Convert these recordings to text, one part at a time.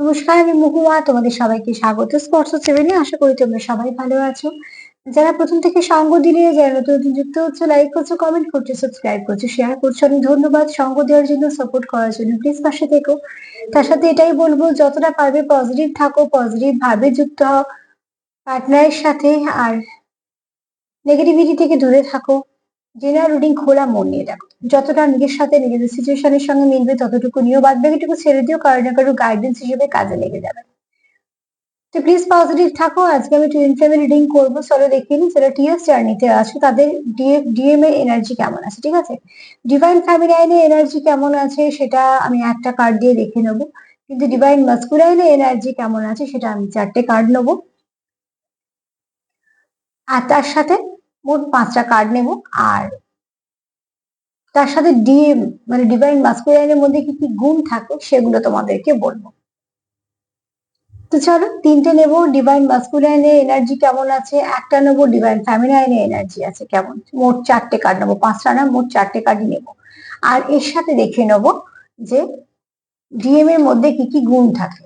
নমস্কার, আমি মহুয়া, তোমাদের সবাইকে স্বাগত। স্পর্শ সেভেনে আশা করি তোমরা সবাই ভালো আছো। যারা প্রথম থেকে সঙ্গ দিলে, যারা নতুন নতুন যুক্ত হচ্ছে লাইক করছ কমেন্ট করছ সাবস্ক্রাইব করছ শেয়ার করছ, অনেক ধন্যবাদ। সঙ্গ দেওয়ার জন্য সাপোর্ট করার জন্য প্লিজ পাশে থেকো। তার সাথে এটাই বলব, যতটা পারবে পজিটিভ থাকো পজিটিভ ভাবে যুক্ত হও। পার্টনারের সাথে আর নেগেটিভিটি থেকে দূরে থাকো। জেনারেল রুটিন খোলা মন নিয়ে দেখো। যতটা নিজের সাথে নিজেদের সিচুয়েশনের সঙ্গে মিলবে, ততটুকু নিয়েও বাদ বাকিটুকু ছেড়ে দিও কারও না কারও গাইডেন্স হিসেবে কাজে লেগে যাবে। তো প্লিজ পজিটিভ থাকো, আজকে আমি টুইন ফ্লেমে রিডিং করব, চলো দেখে নিই যারা টিএস জার্নিতে আছে, তাদের ডিএম এর এনার্জি কেমন আছে, ঠিক আছে? ডিভাইন ফ্যামিলাইনের এনার্জি কেমন আছে, সেটা আমি একটা কার্ড দিয়ে দেখে নেব। কিন্তু ডিভাইন মাস্কুলাইনের এনার্জি কেমন আছে, সেটা আমি চারটে কার্ড নেব। আর তার সাথে মোট পাঁচটা কার্ড নেব। আর তার সাথে ডিএম মানে ডিভাইন মাস্কুলাইনের মধ্যে কি কি গুণ থাকে সেগুলো তোমাদেরকে বলব। তো চলো, তিনটে নেব। ডিভাইন মাস্কুলাইনের এনার্জি কেমন আছে? একটা নেব ডিভাইন ফ্যামিলাইনের এনার্জি আছে কেমন? মোট চারটে কার্ড নেব। পাঁচটা না, মোট চারটে কার্ডই নেব। আর এর সাথে দেখে নেব যে ডিএম এর মধ্যে কি কি গুণ থাকে।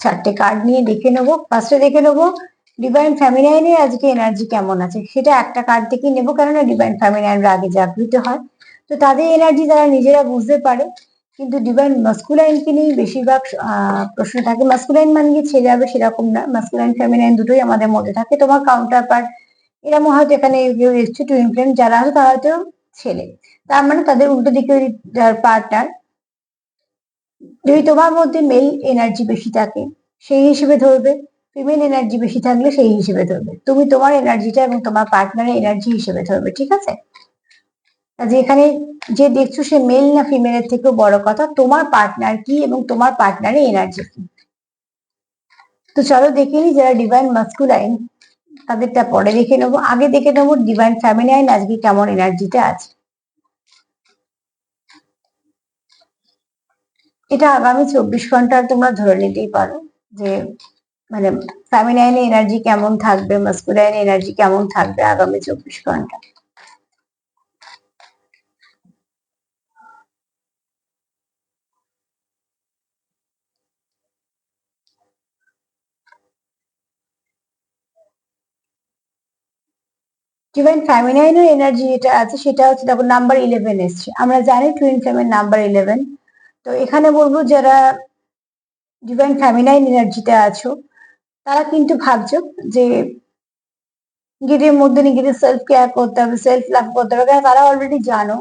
চারটে কার্ড নিয়ে দেখে নেব। ফার্স্টে দেখে নেব ডিভাইন ফ্যামিলাইনের আজকে এনার্জি কেমন আছে? সেটা একটা কার্ড থেকেই নেব, কেননা ডিভাইন ফ্যামিলাইনরা আগে জাগৃত হয়। তো তাদের এনার্জি তারা নিজেরা বুঝতে পারে। কিন্তু ডিভাইন মাস্কুলাইনকে নিয়ে বেশিরভাগ প্রশ্ন থাকে। মাস্কুলাইন মানে কি ছেড়ে যাবে সেরকম না। মাস্কুলাইন ফ্যামিলাইন দুটোই আমাদের মধ্যে থাকে। তোমার কাউন্টার পার্ট এরকম হয়তো এখানে কেউ এসছে টু ইনফ্লেম যারা আছে তারা হয়তো ছেলে। তার মানে তাদের উল্টো দিকে পার্টনার যদি তোমার মধ্যে মেল এনার্জি বেশি থাকে, সেই হিসেবে ধরবে। ফিমেল এনার্জি বেশি থাকলে সেই হিসেবে ধরবে। তুমি তোমার এনার্জিটা এবং তোমার পার্টনারের এনার্জি হিসেবে ধরবে, ঠিক আছে? কাজে এখানে যে দেখছ সে মেল না ফিমেলের থেকেও বড় কথা, তোমার পার্টনার কি এবং তোমার পার্টনারের এনার্জি কি? তো চলো দেখে নি যারা ডিভাইন মাস্কুলাইন তাদেরটা পরে দেখে নেব। আগে দেখে নেব ডিভাইন ফ্যামিলাইন আজকে কেমন এনার্জিতে আছে। এটা আগামী চব্বিশ ঘণ্টা তোমরা ধরে নিতেই পারো যে মানে ফ্যামিনাইন এনার্জি কেমন থাকবে মাস্কুলাইন এনার্জি কেমন থাকবে আগামী চব্বিশ ঘণ্টা? ডিভাইন ফ্যামিনাইনের এনার্জি যেটা আছে, সেটা হচ্ছে দেখো নাম্বার ইলেভেন এসছে। আমরা জানি টুইন ফ্লেমের নাম্বার ইলেভেন তো এখানে বলব যারা ডিভাইন ফ্যামিনাইন এনার্জিতে আছো তারা কিন্তু ভাবছ যে নিজেদের মধ্যে নিজেদের সেলফ কেয়ার করতে হবে সেলফ লাভ করতে হবে। কারণ তারা অলরেডি জানো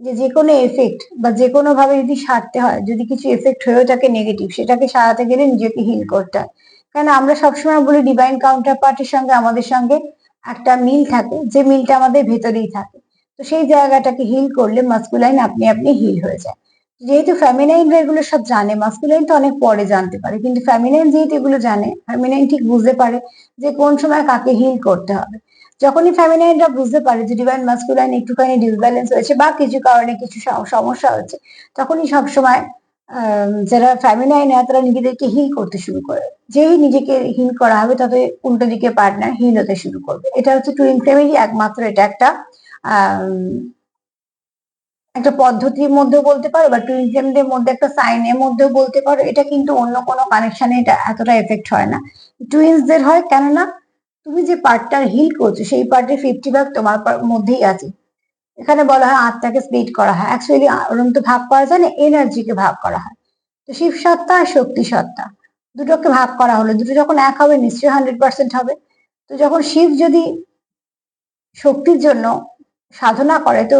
যে যে কোনো এফেক্ট বা যে কোনো ভাবে যদি সারতে হয়, যদি কিছু এফেক্ট হয়েও থাকে নেগেটিভ সেটাকে সারাতে গেলে নিজেকে হিল করতে হয়। কারণ আমরা সবসময় বলি ডিভাইন কাউন্টার পার্টির সঙ্গে আমাদের সঙ্গে একটা মিল থাকে, যে মিলটা আমাদের ভেতরেই থাকে। তো সেই জায়গাটাকে হিল করলে মাস্কুলাইন আপনি আপনি হিল হয়ে যায়। যেহেতু ফ্যামিনাইন এগুলো সব জানে মাস্কুলাইন তো অনেক পরে জানতে পারে, কিন্তু ফ্যামিনাইন যেহেতু এগুলো জানে ফ্যামিনাইন ঠিক বুঝতে পারে যে কোন সময় কাকে হিল করতে হবে। যখনই ফ্যামিনাইনরা বুঝতে পারে যে ডিভাইন মাস্কুলাইন একটুখানি ডিসব্যালেন্স হয়েছে বা কিছু কারণে কিছু সমস্যা হচ্ছে তখনই সব সবসময় যারা ফ্যামিনাইন তারা নিজেদেরকে হিল করতে শুরু করে। যেই নিজেকে হিল করা হবে তত উল্টো দিকে পার্টনার হিল হতে শুরু করবে। এটা হচ্ছে টুইন ফ্যামিলি একমাত্র এটা একটা একটা পদ্ধতির মধ্যেও বলতে পারো বা টুইজমদের মধ্যে একটা সাইনের মধ্যেও বলতে পারো, এটা কিন্তু অন্য কোনো কানেকশনে এটা এতটা এফেক্ট হয় না। টুইন্সদের হয় কেননা, তুমি যে পার্টটার হিল করছ, সেই পার্টের ফিফটি ভাগ তোমার মধ্যেই আছে। এখানে বলা হয় আত্মাকে স্প্লিট করা হয়। অ্যাকচুয়ালি ওরম তো ভাগ করা যায় না এনার্জিকে ভাগ করা হয়। তো শিব সত্তা আর শক্তি সত্তা, দুটোকে ভাগ করা হলো। দুটো যখন এক হবে, নিশ্চয়ই হান্ড্রেড পার্সেন্ট হবে। তো যখন শিব যদি শক্তির জন্য সাধনা করে, তো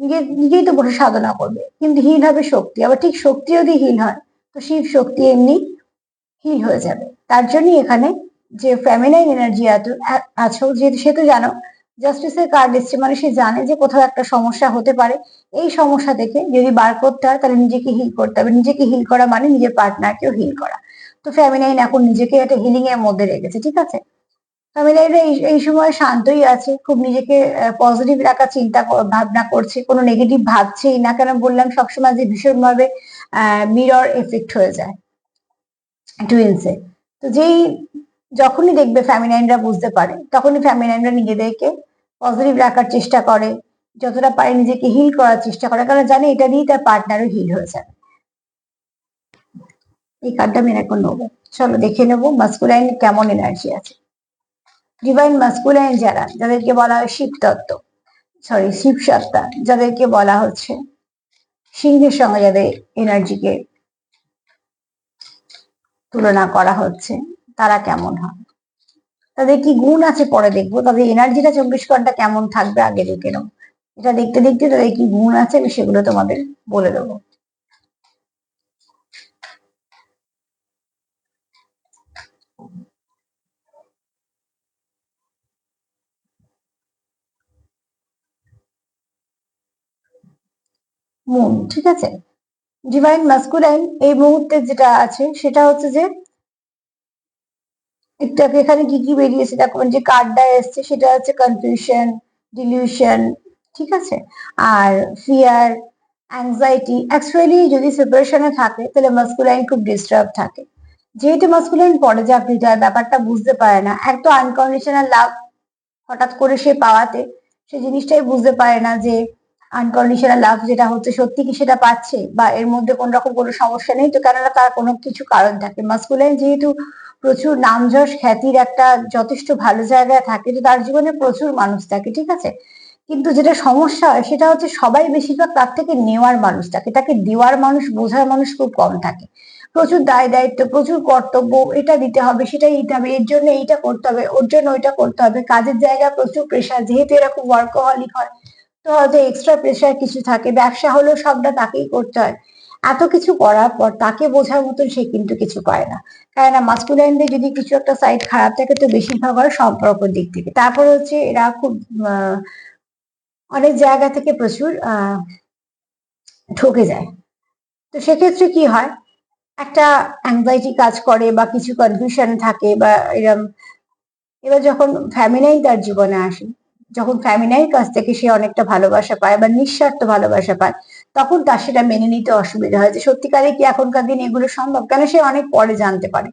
নিজে, নিজেই তো বসে সাধনা করবে। কিন্তু হিল হবে শক্তি। আবার ঠিক শক্তি যদি হিল হয়, তো শিব শক্তি এমনি হিল হয়ে যাবে। তার জন্যই এখানে যে ফ্যামিনাইন এনার্জি আছো যেহেতু সে তো জানো জাস্টিসের কার্ড এসছে। মানে সে জানে যে কোথাও একটা সমস্যা হতে পারে। এই সমস্যা থেকে যদি বার করতে হয়, তাহলে নিজেকে হিল করতে হবে। নিজেকে হিল করা মানে নিজের পার্টনারকেও হিল করা। তো ফ্যামিনাইন এখন নিজেকে একটা হিলিং এর মধ্যে রেখেছে, ঠিক আছে? ফ্যামিলিরা এই সময় শান্তই আছে, খুব নিজেকে পজিটিভ রাখার চিন্তা ভাবনা করছে, কোনো নেগেটিভ ভাবছেই না, কেন বললাম সবসময় যে ভীষণভাবে মিরর এফেক্ট হয়ে যায় টুইন্সে তো যেই, যখনই দেখবে ফ্যামিনাইনরা বুঝতে পারে, তখনই ফ্যামিনাইনরা নিজেদেরকে পজিটিভ রাখার চেষ্টা করে, যতটা পারে নিজেকে হিল করার চেষ্টা করে, কারণ জানে এটা দিয়েই তার পার্টনারও হিল হয়ে যাবে। এই কার্ডটা আমি এখন নেব। চলো দেখে নেব মাস্কুলাইন কেমন এনার্জি আছে। ডিভাইন মাস্কুলাইন যারা, যাদেরকে বলা হয় শিব তত্ত্ব সরি শিব সত্তা, যাদেরকে বলা হচ্ছে সিংহের সঙ্গে যাদের এনার্জিকে তুলনা করা হচ্ছে, তারা কেমন হয়? তাদের কি গুণ আছে পরে দেখব তাদের এনার্জিটা চব্বিশ ঘণ্টা কেমন থাকবে আগে দেখে নেব। এটা দেখতে দেখতে তাদের কি গুণ আছে আমি সেগুলো তোমাদের বলে দেবো। মুন ঠিক আছে? ডিভাইন মাস্কুলাইন এই মুহূর্তে যেটা আছে, সেটা হচ্ছে যে একটাকে এখানে কি কি বেরিয়েছে? দেখো, যে কার্ডটা এসছে, সেটা হচ্ছে কনফিউশন ডিলিউশন ঠিক আছে? আর ফিয়ার অ্যাংজাইটি অ্যাকচুয়ালি যদি সেপারেশনে থাকে, তাহলে মাস্কুলাইন খুব ডিস্টার্ব থাকে। যেহেতু মাস্কুলাইন পরে চাকরি যায় ব্যাপারটা বুঝতে পারে না। এক তো আনকন্ডিশনাল লাভ হঠাৎ করে সে পাওয়াতে, সে জিনিসটাই বুঝতে পারে না যে আনকন্ডিশনাল লাভ যেটা হচ্ছে, সত্যি কি সেটা পাচ্ছে? বা এর মধ্যে কোন রকম কোনো সমস্যা নেই? তো কেননা তার কোনো কিছু কারণ থাকে। মাস্কুলাইন যেহেতু প্রচুর নামযশ খ্যাতির একটা যথেষ্ট ভালো জায়গায় থাকে, তো তার জীবনে প্রচুর মানুষ থাকে, ঠিক আছে? কিন্তু যেটা সমস্যা হয়, সেটা হচ্ছে সবাই বেশিরভাগ তার থেকে নেওয়ার মানুষ থাকে। তাকে দেওয়ার মানুষ, বোঝার মানুষ খুব কম থাকে। প্রচুর দায় দায়িত্ব, প্রচুর কর্তব্য, এটা দিতে হবে সেটা দিতে হবে, এর জন্য এইটা করতে হবে, ওর জন্য ওইটা করতে হবে, কাজের জায়গায় প্রচুর প্রেশার যেহেতু এরকম ওয়ার্কহলিক হয় তো হয়তো এক্সট্রা প্রেশার কিছু থাকে। ব্যবসা হলেও সবটা তাকেই করতে হয়। এত কিছু করার পর তাকে বোঝার মতন সে কিন্তু কিছু পায় না। কেননা মাস্কুলাইনদের যদি কিছু একটা সাইড খারাপ থাকে, তো বেশিরভাগ হয় সম্পর্কের দিক থেকে। তারপর হচ্ছে এরা খুব অনেক জায়গা থেকে প্রচুর ঠকে যায়। তো সেক্ষেত্রে কি হয়? একটা অ্যাংজাইটি কাজ করে বা কিছু কনফিউশন থাকে বা এরম, এবার যখন ফ্যামিলাই তার জীবনে আসে যখন ফ্যামিলির কাছ থেকে সে অনেকটা ভালোবাসা পায় বা নিঃস্বার্থ ভালোবাসা পায়, তখন তার সেটা মেনে নিতে অসুবিধা হয় যে সত্যিকারে কি এখনকার দিন এগুলো সম্ভব? কেন সে অনেক পরে জানতে পারে?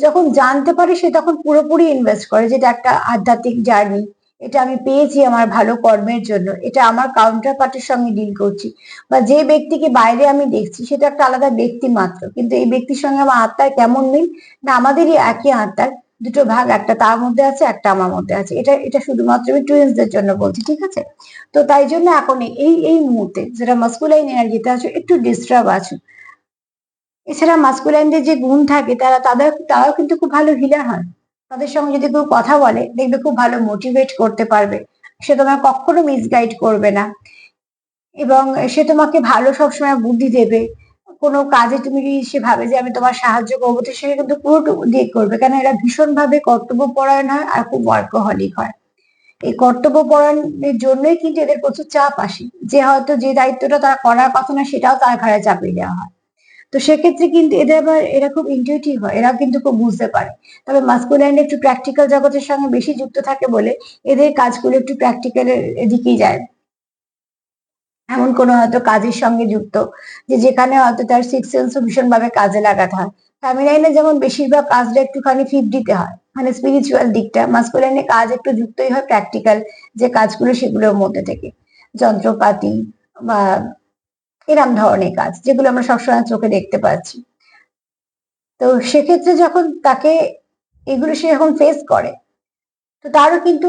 যখন জানতে পারে, সে তখন পুরোপুরি ইনভেস্ট করে যেটা একটা আধ্যাত্মিক জার্নি এটা আমি পেয়েছি আমার ভালো কর্মের জন্য, এটা আমার কাউন্টার পার্টির সঙ্গে ডিল করছি বা যে ব্যক্তিকে বাইরে আমি দেখছি সেটা একটা আলাদা ব্যক্তি মাত্র, কিন্তু এই ব্যক্তির সঙ্গে আমার আত্মার কেমন মিল? না, আমাদেরই একই আত্মার। দুটো ভাগ, একটা তার মধ্যে আছে, একটা আমার মধ্যে আছে। এটা এটা শুধুমাত্র আমি টুইন্সদের জন্য বলছি, ঠিক আছে? তো তাই জন্য এখন এই এই মুহূর্তে যেটা মাস্কুলাইন এনার্জিতে আছে, একটু ডিস্টার্ব আছে। এছাড়া মাস্কুলাইনদের যে গুণ থাকে, তারা, তাদের, তারাও কিন্তু খুব ভালো হিলার হয়। তাদের সঙ্গে যদি কেউ কথা বলে, দেখবে খুব ভালো মোটিভেট করতে পারবে। সে তোমার কখনো মিসগাইড করবে না। এবং সে তোমাকে ভালো সবসময় বুদ্ধি দেবে। কোনো কাজে তুমি যদি সে ভাবে যে আমি তোমার সাহায্য করব, তো সে কিন্তু পুরোটুকু দিয়ে করবে। কেন এরা ভীষণ ভাবে কর্তব্য পরায়ণ হয় আর খুব ওয়ার্কহলিক হয়। এই কর্তব্য পরায়ণের জন্যই কিন্তু এদের প্রচুর চাপ আসে। যে হয়তো যে দায়িত্বটা তারা করার কথা না, সেটাও তার ঘাড়ে চাপিয়ে দেওয়া হয়। তো সেক্ষেত্রে কিন্তু এদের আবার, এরা খুব ইনটিউটিভ হয় এরা কিন্তু খুব বুঝতে পারে। তবে মাস্কুলাইন একটু প্র্যাকটিক্যাল জগতের সঙ্গে বেশি যুক্ত থাকে বলে এদের কাজগুলো একটু প্র্যাকটিক্যালের এদিকেই যায়। এমন কোনো হয়তো কাজের সঙ্গে যুক্ত, যে যেখানে হয়তো তার সিক্স সেন্স ভীষণ ভাবে কাজে লাগাতে হয়। ফ্যামিলাইনে যেমন বেশিরভাগ কাজটা একটুখানি ফিফটিতে হয় মানে স্পিরিচুয়াল দিকটা। মাস্কুলাইনে কাজ একটু যুক্তই হয় প্র্যাকটিক্যাল যে কাজগুলো সেগুলোর মধ্যে থেকে। যন্ত্রপাতি বা এরম ধরনের কাজ, যেগুলো আমরা সবসময় চোখে দেখতে পাচ্ছি। তো সেক্ষেত্রে যখন তাকে এগুলো সে যখন ফেস করে, তো তারও কিন্তু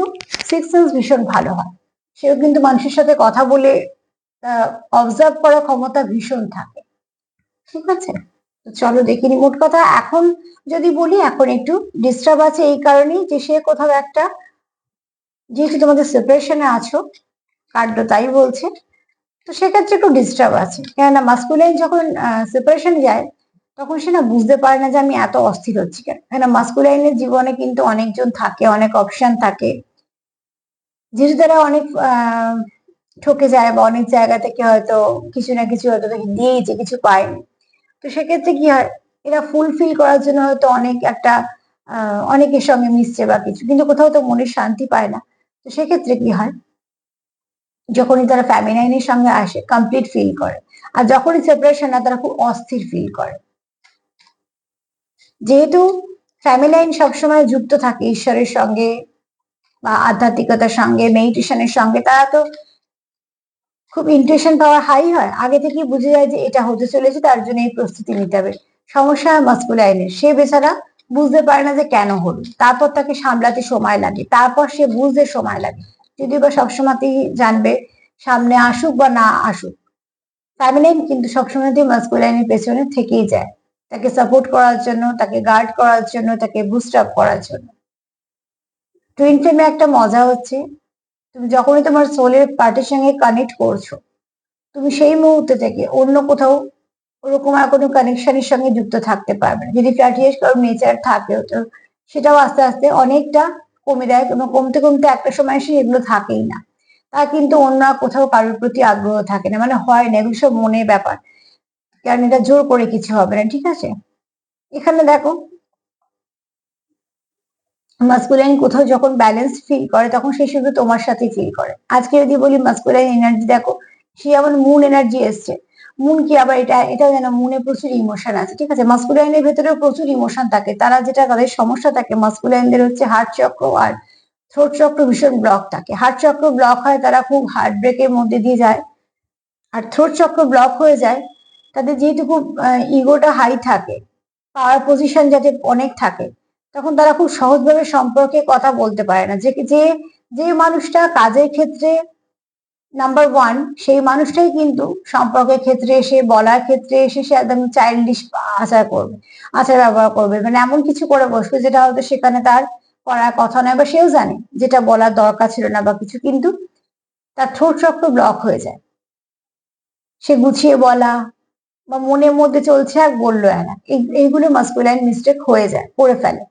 সিক্স সেন্স ভীষণ ভালো হয়। সেও কিন্তু মানুষের সাথে কথা বলে অবজার্ভ করার ক্ষমতা ভীষণ থাকে। ঠিক আছে? তো চলো দেখিনি মোট কথা। এখন যদি বলি, এখন একটু ডিস্টার্ব আছে এই কারণেই যে সে কোথাও একটা, যেহেতু তোমাদের সেপারেশনে আছো, কার্ড তাই বলছে। তো সেক্ষেত্রে একটু ডিস্টার্ব আছে। কেননা মাস্কুলাইন যখন সেপারেশন যায়, তখন সে না বুঝতে পারে না যে আমি এত অস্থির হচ্ছি কেন। কেন মাস্কুলাইনের জীবনে কিন্তু অনেকজন থাকে, অনেক অপশন থাকে। যেহেতু তারা অনেক ঠকে যায় বা অনেক জায়গা থেকে হয়তো কিছু না কিছু হয়তো তাকে দিয়েছে কিছু পায়নি তো সেক্ষেত্রে কি হয়, এরা ফুলফিল করার জন্য হয়তো অনেক একটা অনেকের সঙ্গে মিশছে বা কিছু, কিন্তু কোথাও তো মনের শান্তি পায় না। তো সেক্ষেত্রে কি হয়, যখনই তারা ফ্যামিলাইনের সঙ্গে আসে কমপ্লিট ফিল করে। আর যখনই সেপারেশন না তারা খুব অস্থির ফিল করে। যেহেতু ফ্যামিলাইন সবসময় যুক্ত থাকে ঈশ্বরের সঙ্গে বা আধ্যাত্মিকতার সঙ্গে মেডিটেশনের সঙ্গে, তারা তো খুব ইন্টেনশন পাওয়ার হাই হয়, আগে থেকেই বুঝে যায় যে এটা হতে চলেছে, তার জন্য এই প্রস্তুতি নিতে হবে। সমস্যা হয় মাস্কুলাইনের সে বেচারা বুঝতে পারে না যে কেন হলো। তারপর তাকে সামলাতে সময় লাগে। তারপর সে বুঝতে সময় লাগে। যদি বা সবসময়তেই জানবে, সামনে আসুক বা না আসুক। ফ্যামিলাইন কিন্তু সবসময়তেই মাস্কুলাইনের পেছনে থেকেই যায়। তাকে সাপোর্ট করার জন্য, তাকে গার্ড করার জন্য, তাকে বুস্ট আপ করার জন্য। টুইন ফ্লেমে একটা মজা হচ্ছে। তুমি যখনই তোমার সোলের পার্টির সঙ্গে কানেক্ট করছ, তুমি সেই মুহূর্তে থেকে অন্য কোথাও ওরকম আর কোনো কানেকশনের সঙ্গে যুক্ত থাকতে পারবে না। যদি ফ্ল্যাটিয়াস কারও নেচার থাকে, তো সেটাও আস্তে আস্তে অনেকটা কমে দেয় এবং কমতে কমতে একটা সময় এসে এগুলো থাকেই না। তা কিন্তু অন্য কোথাও কারোর প্রতি আগ্রহ থাকে না। মানে হয় না, এগুলো সব মনের ব্যাপার। কারণ এটা জোর করে কিছু হবে না, ঠিক আছে? এখানে দেখো মাস্কুলাইন কোথাও যখন ব্যালেন্স ফিল করে, তখন সে শুধু তোমার সাথে ফিল করে। আজকে যদি বলি মাস্কুলাইন এনার্জি দেখো, সে আবার মুন এনার্জি এসছে মুন কি আবার এটা, এটাও যেন মুনে প্রচুর ইমোশন আছে, ঠিক আছে? মাস্কুলাইনের ভেতরেও প্রচুর ইমোশন থাকে, তারা যেটা তাদের সমস্যা থাকে, মাস্কুলাইনদের হচ্ছে হার্ট চক্র আর থ্রোট চক্র ভীষণ ব্লক থাকে। হার্ট চক্র ব্লক হয়, তারা খুব হার্ট ব্রেকের মধ্যে দিয়ে যায়, আর থ্রোট চক্র ব্লক হয়ে যায়, তাদের যেহেতু খুব ইগোটা হাই থাকে পাওয়ার পজিশন যাতে অনেক থাকে তখন তারা খুব সহজভাবে সম্পর্কে কথা বলতে পারে না। যে যে যে মানুষটা কাজের ক্ষেত্রে নাম্বার ওয়ান সেই মানুষটাই কিন্তু সম্পর্কের ক্ষেত্রে এসে, বলার ক্ষেত্রে এসে সে একদম চাইল্ডিশ আচার করবে, আচার ব্যবহার করবে। মানে এমন কিছু করে বসবে যেটা হয়তো সেখানে তার করার কথা নয় বা সেও জানে যেটা বলার দরকার ছিল না বা কিছু, কিন্তু তার ঠোঁট চক্র ব্লক হয়ে যায়। সে গুছিয়ে বলা বা মনের মধ্যে চলছে আর বলল না এইগুলো মাস্কুলাইন মিস্টেক হয়ে যায়, করে ফেলে।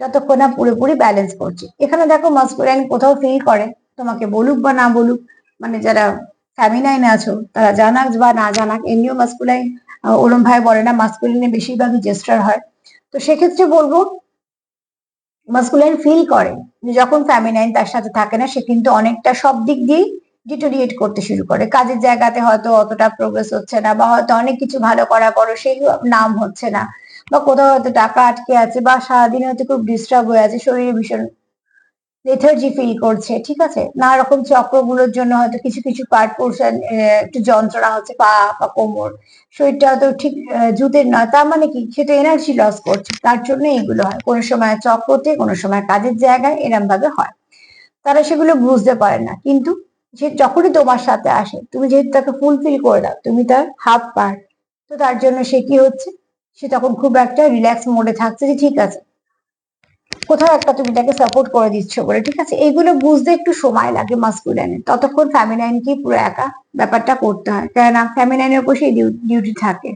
যতক্ষণ না পুরোপুরি ব্যালেন্স করছে। এখানে দেখো মাস্কুলাইন কোথাও ফিল করে, তোমাকে বলুক বা না বলুক মানে যারা ফ্যামিনাইন আছো, তারা জানাক বা না জানাক, এমনিও মাস্কুলাইন ওরম ভাই বলে না মাস্কুলিনে বেশিরভাগই জেস্টার হয়। তো সেক্ষেত্রে বলব মাস্কুলাইন ফিল করে। যখন ফ্যামিনাইন তার সাথে থাকে না, সে কিন্তু অনেকটা সব দিক দিয়েই ডিটোরিয়েট করতে শুরু করে। কাজের জায়গাতে হয়তো অতটা প্রোগ্রেস হচ্ছে না বা হয়তো অনেক কিছু ভালো করার পরও সেই নাম হচ্ছে না। বা কোথাও হয়তো টাকা আটকে আছে বা সারাদিন হয়তো খুব ডিস্টার্ব হয়ে আছে শরীরে ভীষণ লেথার্জি ফিল করছে, ঠিক আছে? নানা রকম চক্রগুলোর জন্য হয়তো কিছু কিছু পার্ট পোর্শন একটু যন্ত্রণা হচ্ছে, পা বা কোমর। শরীরটা হয়তো ঠিক জুতের নয়, তার মানে কি? সেটা এনার্জি লস করছে, তার জন্য এগুলো হয়। কোনো সময় চক্রতে, কোনো সময় কাজের জায়গায় এরম ভাবে হয়। তারা সেগুলো বুঝতে পারে না। কিন্তু সে যখনই তোমার সাথে আসে, তুমি যেহেতু তাকে ফুলফিল করে দাও, তুমি তার হাফ পার্ট তো তার জন্য সে কি হচ্ছে? সে তখন খুব একটা রিল্যাক্স মোডে থাকছে যে ঠিক আছে। কোথাও একটা তুমি তাকে সাপোর্ট করে দিচ্ছ বলে, ঠিক আছে? এইগুলো বুঝতে একটু সময় লাগে মাস্কুলাইনে ততক্ষণ ফ্যামিলাইনকে পুরো একা ব্যাপারটা করতে হয়। কেননা ফ্যামিলাইনের উপর সেই ডিউটি থাকে।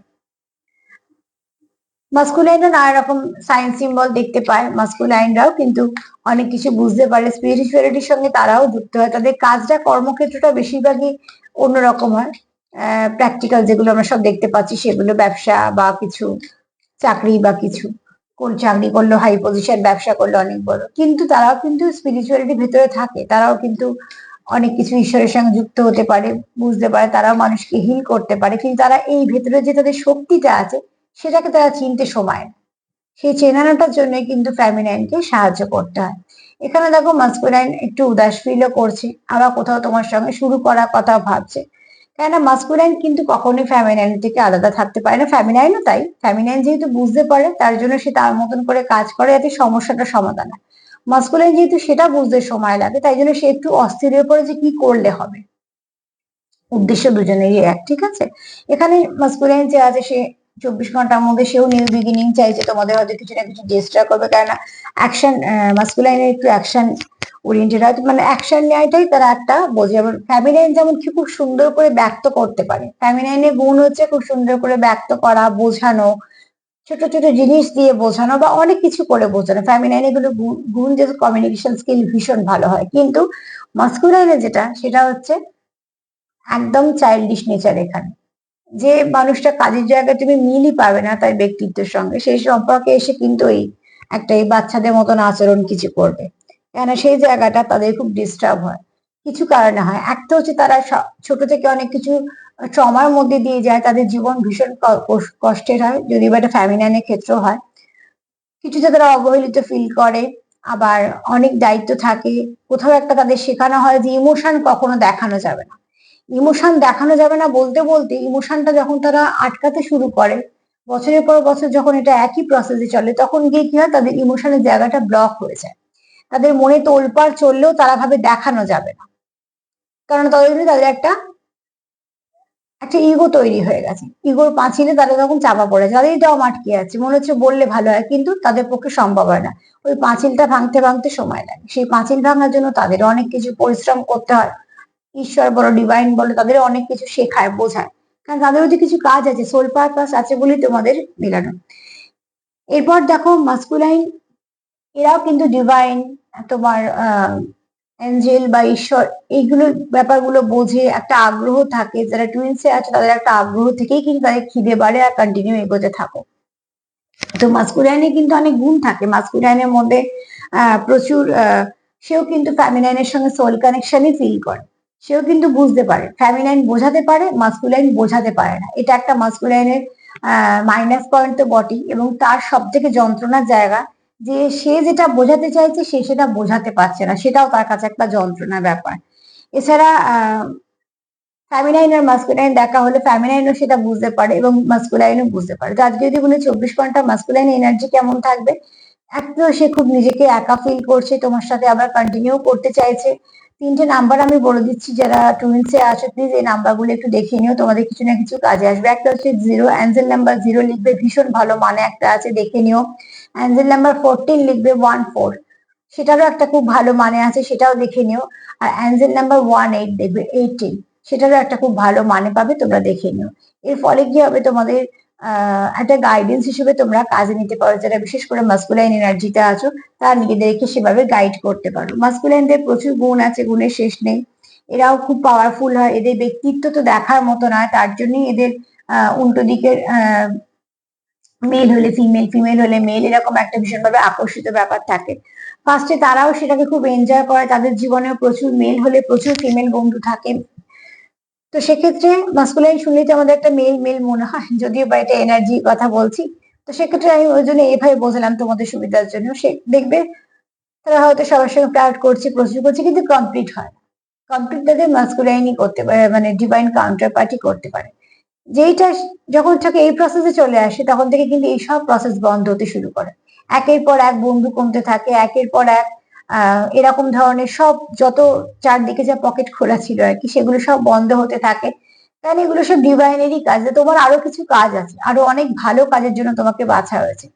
মাস্কুলাইনও নানা রকম সাইন্স সিম্বল দেখতে পায়। মাস্কুলাইনরাও কিন্তু অনেক কিছু বুঝতে পারে। স্পিরিচুয়ালিটির সঙ্গে তারাও যুক্ত হয়। তাদের কাজটা কর্মক্ষেত্রটা বেশিরভাগই অন্যরকম হয়। প্র্যাকটিক্যাল যেগুলো আমরা সব দেখতে পাচ্ছি, সেগুলো ব্যবসা বা কিছু চাকরি বা কিছু। কোন চাকরি করল হাই পজিশন ব্যবসা করল, অনেক বড়। কিন্তু তারাও কিন্তু স্পিরিচুয়ালিটি ভেতরে থাকে। তারাও কিন্তু অনেক কিছু ঈশ্বরের সঙ্গে যুক্ত হতে পারে, বুঝতে পারে। তারাও মানুষকে হিল করতে পারে। কিন্তু তারা এই ভেতরে যে তাদের শক্তিটা আছে, সেটাকে তারা চিনতে সময় সেই চেনানোটার জন্য কিন্তু ফ্যামিনাইনকে সাহায্য করতে হয়। এখানে দেখো মাস্কুলাইন একটু উদাস ফিলও করছে। আবার কোথাও তোমার সঙ্গে শুরু করার কথা ভাবছে। কেননা মাস্কুলাইন কিন্তু কখনোই ফ্যামিনাইন থেকে আলাদা থাকতে পারে না। ফ্যামিনাইনও তাই। ফ্যামিনাইন যেহেতু বুঝতে পারে, তার জন্য সে তার মতন করে কাজ করে যাতে সমস্যাটা সমাধান হয়। মাস্কুলাইন যেহেতু সেটা বুঝতে সময় লাগে, তাই জন্য সে একটু অস্থির হয়ে পড়ে যে কি করলে হবে। উদ্দেশ্য দুজনেরই এক, ঠিক আছে? এখানে মাস্কুলাইন যে আছে, সে চব্বিশ ঘণ্টার মধ্যে সেও নিউ বিগিনিং চাইছে। তোমাদের হয়তো কিছু না কিছু জেস্টার করবে। কেননা অ্যাকশন মাস্কুলাইনের একটু অ্যাকশন ওরিয়েন্টেড হয়। মানে অ্যাকশন নেওয়াটাই তারা একটা বোঝে এবং ফ্যামিলাইন যেমন কি খুব সুন্দর করে ব্যক্ত করতে পারে। ফ্যামিলাইনের গুণ হচ্ছে খুব সুন্দর করে ব্যক্ত করা, বোঝানো, ছোট ছোট জিনিস দিয়ে বোঝানো বা অনেক কিছু করে বোঝানো। ফ্যামিলাইন এগুলো গুণ যে কমিউনিকেশন স্কিল ভীষণ ভালো হয়। কিন্তু মাস্কুলাইনে যেটা, সেটা হচ্ছে একদম চাইল্ডিশ নেচার এখানে। যে মানুষটা কাজের জায়গায় তুমি মিলই পাবে না তার ব্যক্তিত্বের সঙ্গে, সেই সম্পর্কে এসে কিন্তু এই একটা এই বাচ্চাদের মতন আচরণ কিছু করবে। কেন সেই জায়গাটা তাদের খুব ডিস্টার্ব হয়। কিছু কারণে হয়। একটা হচ্ছে তারা ছোট থেকে অনেক কিছু ট্রমার মধ্যে দিয়ে যায়, তাদের জীবন ভীষণ কষ্টের হয়। যদি বা এটা ফ্যামিলিয়ানের ক্ষেত্রেও হয়। কিছুতে তারা অবহেলিত ফিল করে, আবার অনেক দায়িত্ব থাকে। কোথাও একটা তাদের শেখানো হয় যে ইমোশন কখনো দেখানো যাবে না। ইমোশন দেখানো যাবে না বলতে বলতে ইমোশনটা যখন তারা আটকাতে শুরু করে, বছরের পর বছর যখন এটা একই প্রসেসে চলে, তখন গিয়ে কি হয়? তাদের ইমোশনের জায়গাটা ব্লক হয়ে যায়। তাদের মনে তোলপাড় চললেও তারা ভাবে দেখানো যাবে না। কারণ তাদের জন্য তাদের একটা একটা ইগো তৈরি হয়ে গেছে। ইগোর পাঁচিলে তারা তখন চাপা পড়েছে তাদের এটাও আটকে আছে? মনে হচ্ছে বললে ভালো হয়, কিন্তু তাদের পক্ষে সম্ভব হয় না। ওই পাঁচিলটা ভাঙতে ভাঙতে সময় লাগে। সেই পাঁচিল ভাঙার জন্য তাদের অনেক কিছু পরিশ্রম করতে হয়। ঈশ্বর বলো ডিভাইন বলো তাদের অনেক কিছু শেখায়, বোঝায়। কারণ তাদেরও যে কিছু কাজ আছে সোল পারপাস আছে বলেই তোমাদের মেলানো। এরপর দেখো মাস্কুলাইন এরাও কিন্তু ডিভাইন তোমার অ্যাঞ্জেল বা ঈশ্বর, এইগুলো ব্যাপারগুলো বোঝে, একটা আগ্রহ থাকে, যারা টুইন্সে আছে, তাদের একটা আগ্রহ থেকেই কিন্তু তাদের খিদে বাড়ে আর কন্টিনিউ এগোতে থাকো। তো মাস্কুলাইনে কিন্তু অনেক গুণ থাকে মাস্কুলাইনের মধ্যে প্রচুর সেও কিন্তু ফ্যামিলাইনের সঙ্গে সোল কানেকশনই ফিল করে। সেও কিন্তু বুঝতে পারে ফ্যামিলাইন বোঝাতে পারে মাস্কুলাইন বোঝাতে পারে না। এটা একটা মাস্কুলাইনের মাইনাস পয়েন্ট তো বটেই এবং তার সব থেকে যন্ত্রণার জায়গা যে সে যেটা বোঝাতে চাইছে, সে সেটা বোঝাতে পারছে না। সেটাও তার কাছে একটা যন্ত্রণার ব্যাপার। এছাড়া ফ্যামিনাইন আর মাস্কুলাইন দেখা হলে ফ্যামিনাইনও সেটা বুঝতে পারে এবং মাস্কুলাইনও বুঝতে পারে। তো আজকে যদি বলি চব্বিশ ঘণ্টা মাস্কুলাইন এনার্জি কেমন থাকবে? এক তো সে খুব নিজেকে একা ফিল করছে, তোমার সাথে আবার কন্টিনিউ করতে চাইছে। তিনটে নাম্বার আমি বলে দিচ্ছি, যারা টুইন্সে আছো প্লিজ এই নাম্বারগুলো একটু দেখে নিও, তোমাদের কিছু না কিছু কাজে আসবে। একটা হচ্ছে জিরো অ্যাঞ্জেল নাম্বার জিরো লিখবে, ভীষণ ভালো মানে একটা আছে, দেখে নিও। অ্যাঞ্জেল নাম্বার ফোরটিন লিখবে ওয়ান ফোর সেটারও একটা খুব ভালো মানে আছে, সেটাও দেখে নিও। আর অ্যাঞ্জেল নাম্বার ওয়ান এইট দেখবে এইটিন সেটারও একটা খুব ভালো মানে পাবে, তোমরা দেখে নিও। এর ফলে কি হবে তোমাদের একটা গাইডেন্স হিসেবে তোমরা কাজে নিতে পারো। যারা বিশেষ করে মাস্কুলাইন এনার্জিতে আছো, তারা নিজেদেরকে সেভাবে গাইড করতে পারো। মাস্কুলাইনদের প্রচুর গুণ আছে, গুণের শেষ নেই। এরাও খুব পাওয়ারফুল হয়। এদের ব্যক্তিত্ব তো দেখার মতো নয়। তার জন্যই এদের উল্টো দিকের মেল হলে ফিমেল ফিমেল হলে মেল এরকম একটা ভীষণভাবে আকর্ষিত ব্যাপার থাকে। ফার্স্টে তারাও সেটাকে খুব এনজয় করে, তাদের জীবনেও প্রচুর মেল হলে প্রচুর ফিমেল বন্ধু থাকে। তো সেক্ষেত্রে মাস্কুলাইন শুনলেই তো আমাদের একটা মেল মেল মনে হয়, যদিও বা এটা এনার্জি কথা বলছি। তো সেক্ষেত্রে আমি ওই জন্য এভাবে বোঝালাম তোমাদের সুবিধার জন্য। সে দেখবে, তারা হয়তো সবার সঙ্গে ফ্লার্ট করছে, প্রচুর করছে, কিন্তু কমপ্লিট হয়। কমপ্লিট তাদের মাস্কুলাইনই করতে পারে মানে ডিভাইন কাউন্টার পার্টি করতে পারে। যেইটা যখন থেকে এই প্রসেসে চলে আসে, তখন থেকে কিন্তু এই সব প্রসেস বন্ধ হতে শুরু করে। একের পর এক বন্ধু কমতে থাকে, একের পর এক এরকম ধরনের সব যত চারদিকে যা পকেট খোলা ছিল আর কি, সেগুলো সব বন্ধ হতে থাকে। কারণ এগুলো সব ডিভাইনেরই কাজ। তোমার আরও কিছু কাজ আছে, আরও অনেক ভালো কাজের জন্য তোমাকে বাছা হয়েছে।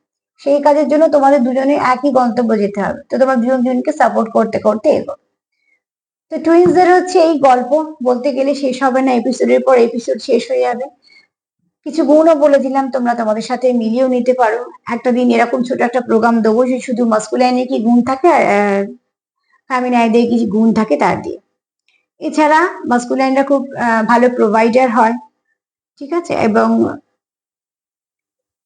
সেই কাজের জন্য তোমাদের দুজনে একই গন্তব্য যেতে হবে। তো তোমার দুজন দুজনকে সাপোর্ট করতে করতে এগো তো টুইন্সদের হচ্ছে এই গল্প বলতে গেলে শেষ হবে না এপিসোডের পর এপিসোড শেষ হয়ে যাবে। কিছু গুণও বলে দিলাম, তোমরা তোমাদের সাথে মিলিয়েও নিতে পারো। একটা দিন এরকম ছোট একটা প্রোগ্রাম দেবো যে শুধু মাস্কুলাইনে কি গুণ থাকে আর ফ্যামিনাইদের কি গুণ থাকে তার দিয়ে। এছাড়া মাস্কুলাইনরা খুব ভালো প্রোভাইডার হয়, ঠিক আছে? এবং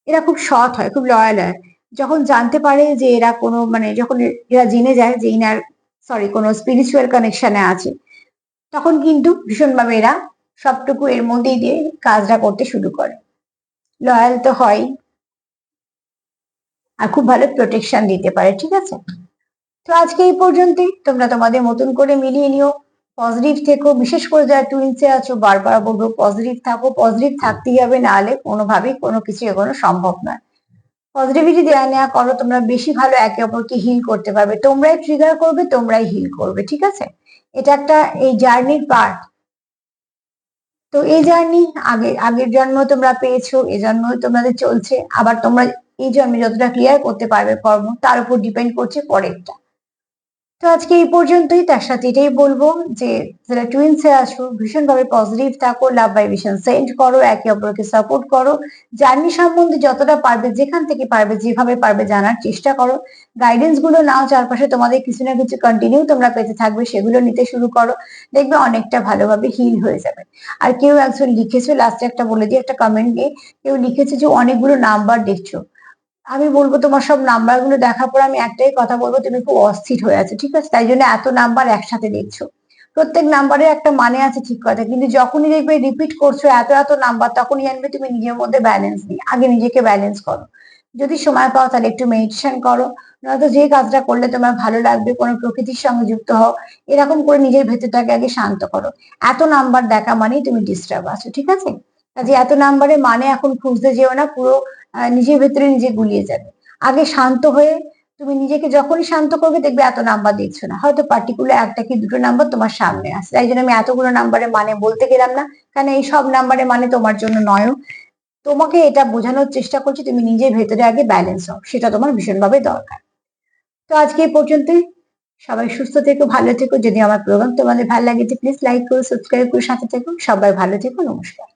এরা খুব সৎ হয়, খুব লয়াল হয়। যখন জানতে পারে যে এরা কোনো মানে যখন এরা জেনে যায় যে ইনার সরি কোনো স্পিরিচুয়াল কানেকশনে আছে। তখন কিন্তু ভীষণভাবে এরা সবটুকু এর মধ্যেই দিয়ে কাজটা করতে শুরু করে। লয়াল তো হয়। আর খুব ভালো প্রোটেকশন দিতে পারে, ঠিক আছে? তো আজকে এই পর্যন্তই। তোমরা তোমাদের মতন করে মিলিয়ে নিও। পজিটিভ থেকো, বিশেষ করে যারা টুইন্সে আছো, বারবার বলব পজিটিভ থাকো। পজিটিভ থাকতেই হবে নাহলে কোনোভাবেই কোনো কিছু এগোনো সম্ভব নয়। পজিটিভিটি দেওয়া নেওয়া করো, তোমরা বেশি ভালো একে অপরকে হিল করতে পারবে। তোমরাই ট্রিগার করবে, তোমরাই হিল করবে, ঠিক আছে? এটা একটা এই জার্নির পার্ট তো এই জার্নি আগে, আগের জন্ম তোমরা পেয়েছ এই জন্ম তোমাদের চলছে। আবার তোমরা এই জন্মে যতটা ক্লিয়ার করতে পারবে কর্ম, তার উপর ডিপেন্ড করছে পরেরটা। তো আজকে এই পর্যন্তই। তার সাথে এটাই বলব যে, যারা টুইন্সে আসো ভীষণভাবে পজিটিভ থাকো লাভ ভাইব্রেশন সেন্ড করো, একে অপরকে সাপোর্ট করো। জার্নি সম্বন্ধে যতটা পারবে, যেখান থেকে পারবে, যেভাবে পারবে জানার চেষ্টা করো। গাইডেন্সগুলো নাও, চারপাশে তোমাদের কিছু না কিছু কন্টিনিউ তোমরা পেতে থাকবে, সেগুলো নিতে শুরু করো। দেখবে অনেকটা ভালোভাবে হিল হয়ে যাবে। আর কেউ একজন লিখেছো লাস্টে একটা বলে দিয়ে একটা কমেন্ট দিয়ে কেউ লিখেছে যে, অনেকগুলো নাম্বার দেখছ। আমি বলব তোমার সব নাম্বারগুলো দেখার পর আমি একটাই কথা বলব, তুমি খুব অস্থির হয়ে আছো, ঠিক আছে? তাই জন্য এত নাম্বার একসাথে দেখছ প্রত্যেক নাম্বারের একটা মানে আছে ঠিক কথা, কিন্তু যখনই দেখবে রিপিট করছ এত এত নাম্বার তখনই জানবে তুমি নিজের মধ্যে ব্যালেন্স নেই। আগে নিজেকে ব্যালেন্স করো। যদি সময় পাও তাহলে একটু মেডিটেশন করো, নয়তো যে কাজটা করলে তোমার ভালো লাগবে, কোনো প্রকৃতির সঙ্গে যুক্ত হও, এরকম করে নিজের ভেতরটাকে আগে শান্ত করো। এত নাম্বার দেখা মানেই তুমি ডিস্টার্ব আছো, ঠিক আছে? কাজে এত নাম্বারে মানে এখন খুঁজতে যেও না, পুরো নিজের ভেতরে নিজে গুলিয়ে যাবে। আগে শান্ত হয়ে তুমি নিজেকে যখনই শান্ত করবে দেখবে এত নাম্বার দেখছ না। হয়তো পার্টিকুলার একটা কি দুটো নাম্বার তোমার সামনে আসে তাই জন্য আমি এতগুলো নাম্বারের মানে বলতে গেলাম না। কারণ এই সব নাম্বারের মানে তোমার জন্য নয় তোমাকে এটা বোঝানোর চেষ্টা করছি, তুমি নিজের ভেতরে আগে ব্যালেন্স হও সেটা তোমার ভীষণভাবে দরকার। তো আজকে এই পর্যন্তই। সবাই সুস্থ থেকো, ভালো থেকো। যদি আমার প্রোগ্রাম তোমাদের ভালো লাগে প্লিজ লাইক করো সাবস্ক্রাইব করো, সাথে থেকো। সবাই ভালো থেকো, নমস্কার।